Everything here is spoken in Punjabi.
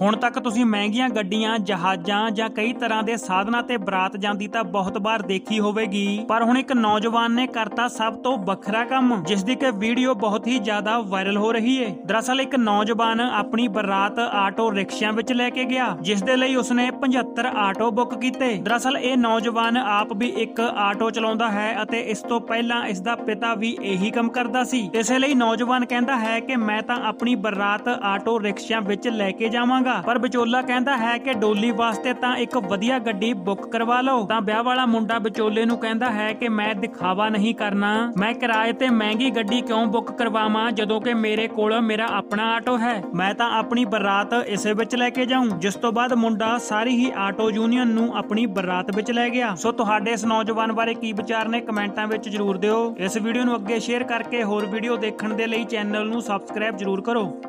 ਹੁਣ ਤੱਕ ਤੁਸੀਂ ਮਹਿੰਗੀਆਂ ਗੱਡੀਆਂ, ਜਹਾਜ਼ਾਂ ਜਾਂ ਕਈ ਤਰ੍ਹਾਂ ਦੇ ਸਾਧਨਾਂ ਤੇ ਬਰਾਤ ਜਾਂਦੀ ਤਾਂ ਬਹੁਤ ਵਾਰ ਦੇਖੀ ਹੋਵੇਗੀ। ਪਰ ਹੁਣ ਇੱਕ ਨੌਜਵਾਨ ਨੇ ਕਰਤਾ ਸਭ ਤੋਂ ਵੱਖਰਾ ਕੰਮ ਜਿਸ ਦੀ ਕਿ ਵੀਡੀਓ ਬਹੁਤ ਹੀ ਜ਼ਿਆਦਾ ਵਾਇਰਲ ਹੋ ਰਹੀ ਹੈ ਦਰਅਸਲ ਇੱਕ ਨੌਜਵਾਨ ਆਪਣੀ ਬਰਾਤ ਆਟੋ ਰਿਕਸ਼ਿਆਂ ਵਿੱਚ ਲੈ ਕੇ ਗਿਆ ਜਿਸ ਦੇ ਲਈ ਉਸਨੇ 75 ਆਟੋ ਬੁੱਕ ਕੀਤੇ। ਦਰਅਸਲ ਇਹ ਨੌਜਵਾਨ ਆਪ ਵੀ ਇੱਕ ਆਟੋ ਚਲਾਉਂਦਾ ਹੈ ਅਤੇ ਇਸ ਤੋਂ ਪਹਿਲਾਂ ਇਸ ਦਾ ਪਿਤਾ ਵੀ ਇਹੀ ਕੰਮ ਕਰਦਾ ਸੀ। ਇਸੇ ਲਈ ਨੌਜਵਾਨ ਕਹਿੰਦਾ ਹੈ ਕਿ ਮੈਂ ਤਾਂ ਆਪਣੀ ਬਰਾਤ ਆਟੋ ਰਿਕਸ਼ਿਆਂ ਵਿੱਚ ਲੈ ਕੇ ਜਾਵਾਂਗਾ। ਪਰ ਵਿਚੋਲਾ ਕਹਿੰਦਾ ਹੈ ਕਿ ਡੋਲੀ ਵਾਸਤੇ ਤਾਂ ਇੱਕ ਵਧੀਆ ਗੱਡੀ ਬੁੱਕ ਕਰਵਾ ਲਓ। ਤਾਂ ਵਿਆਹ ਵਾਲਾ ਮੁੰਡਾ ਵਿਚੋਲੇ ਨੂੰ ਕਹਿੰਦਾ ਹੈ ਕਿ ਮੈਂ ਦਿਖਾਵਾ ਨਹੀਂ ਕਰਨਾ। ਮੈਂ ਕਿਰਾਏ ਤੇ ਮਹਿੰਗੀ ਗੱਡੀ ਕਿਉਂ ਬੁੱਕ ਕਰਵਾਵਾਂ, ਜਦੋਂ ਕਿ ਮੇਰੇ ਕੋਲ ਮੇਰਾ ਆਪਣਾ ਆਟੋ ਹੈ। ਮੈਂ ਤਾਂ ਆਪਣੀ ਬਰਾਤ ਇਸੇ ਵਿੱਚ ਲੈ ਕੇ ਜਾਊਂ, ਜਿਸ ਤੋਂ ਬਾਅਦ ਮੁੰਡਾ ਸਾਰੀ ਹੀ ਆਟੋ ਯੂਨੀਅਨ ਨੂੰ ਆਪਣੀ ਬਰਾਤ ਵਿੱਚ ਲੈ ਗਿਆ। ਸੋ ਤੁਹਾਡੇ ਇਸ ਨੌਜਵਾਨ ਬਾਰੇ ਕੀ ਵਿਚਾਰ ਨੇ ਕਮੈਂਟਾਂ ਵਿੱਚ ਜਰੂਰ ਦਿਓ। ਇਸ ਵੀਡੀਓ ਨੂੰ ਅੱਗੇ ਸ਼ੇਅਰ ਕਰਕੇ ਹੋਰ ਵੀਡੀਓ ਦੇਖਣ ਦੇ ਲਈ ਚੈਨਲ ਨੂੰ ਸਬਸਕ੍ਰਾਈਬ ਜਰੂਰ ਕਰੋ।